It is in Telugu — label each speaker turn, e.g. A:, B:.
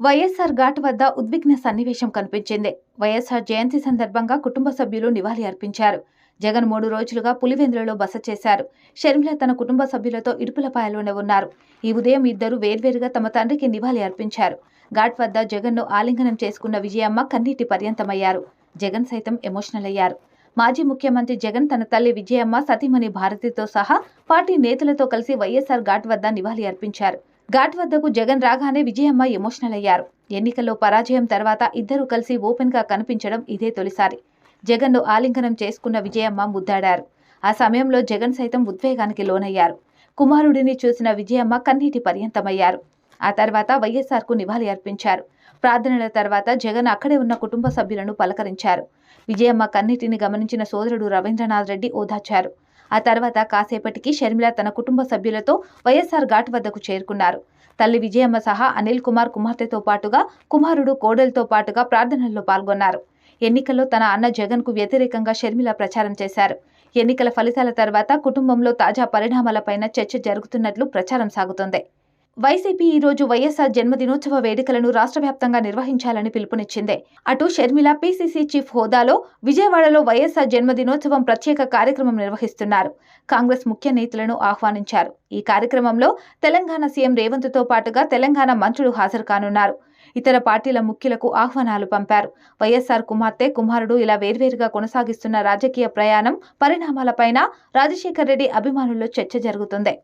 A: వైఎస్ఆర్ ఘాట్ వద్ద ఉద్విగ్న సన్నివేశం కనిపించింది. వైఎస్ఆర్ జయంతి సందర్భంగా కుటుంబ సభ్యులు నివాళి అర్పించారు. జగన్ మూడు రోజులుగా పులివెందులలో బస చేశారు. షర్మిల తన కుటుంబ సభ్యులతో ఇడుపులపాయలోనే ఉన్నారు. ఈ ఉదయం ఇద్దరు వేర్వేరుగా తమ తండ్రికి నివాళి అర్పించారు. ఘాట్ వద్ద జగన్ను ఆలింగనం చేసుకున్న విజయమ్మ కన్నీటి పర్యంతమయ్యారు. జగన్ సైతం ఎమోషనల్ అయ్యారు. మాజీ ముఖ్యమంత్రి జగన్ తన తల్లి విజయమ్మ సతీమణి భారతితో సహా పార్టీ నేతలతో కలిసి వైఎస్ఆర్ ఘాట్ వద్ద నివాళి అర్పించారు. ఘాట్ వద్దకు జగన్ రాగానే విజయమ్మ ఎమోషనల్ అయ్యారు. ఎన్నికల్లో పరాజయం తర్వాత ఇద్దరు కలిసి ఓపెన్గా కనిపించడం ఇదే తొలిసారి. జగన్ను ఆలింగనం చేసుకున్న విజయమ్మ ముద్దాడారు. ఆ సమయంలో జగన్ సైతం ఉద్వేగానికి లోనయ్యారు. కుమారుడిని చూసిన విజయమ్మ కన్నీటి పర్యంతమయ్యారు. ఆ తర్వాత వైఎస్ఆర్కు నివాళి అర్పించారు. ప్రార్థనల తర్వాత జగన్ అక్కడే ఉన్న కుటుంబ సభ్యులను పలకరించారు. విజయమ్మ కన్నీటిని గమనించిన సోదరుడు రవీంద్రనాథ్ రెడ్డి ఓదార్చారు. ఆ తర్వాత కాసేపటికి షర్మిల తన కుటుంబ సభ్యులతో వైఎస్ఆర్ ఘాట్ వద్దకు చేరుకున్నారు. తల్లి విజయమ్మ సహా అనిల్ కుమార్ కుమార్తెతో పాటుగా కుమారుడు కోడలతో పాటుగా ప్రార్థనల్లో పాల్గొన్నారు. ఎన్నికల్లో తన అన్న జగన్కు వ్యతిరేకంగా షర్మిల ప్రచారం చేశారు. ఎన్నికల ఫలితాల తర్వాత కుటుంబంలో తాజా పరిణామాలపైన చర్చ జరుగుతున్నట్లు ప్రచారం సాగుతోంది. వైసీపీ ఈ రోజు వైఎస్ఆర్ జన్మదినోత్సవ వేడుకలను రాష్ట్ర వ్యాప్తంగా నిర్వహించాలని పిలుపునిచ్చింది. అటు షర్మిల పీసీసీ చీఫ్ హోదాలో విజయవాడలో వైఎస్ఆర్ జన్మదినోత్సవం ప్రత్యేక కార్యక్రమం నిర్వహిస్తున్నారు. కాంగ్రెస్ ముఖ్య నేతలను ఆహ్వానించారు. ఈ కార్యక్రమంలో తెలంగాణ సీఎం రేవంత్తో పాటుగా తెలంగాణ మంత్రులు హాజరు కానున్నారు. ఇతర పార్టీల ముఖ్యులకు ఆహ్వానాలు పంపారు. వైఎస్ఆర్ కుమార్తె కుమారుడు ఇలా వేర్వేరుగా కొనసాగిస్తున్న రాజకీయ ప్రయాణం పరిణామాలపైన రాజశేఖర్ రెడ్డి అభిమానుల్లో చర్చ జరుగుతుంది.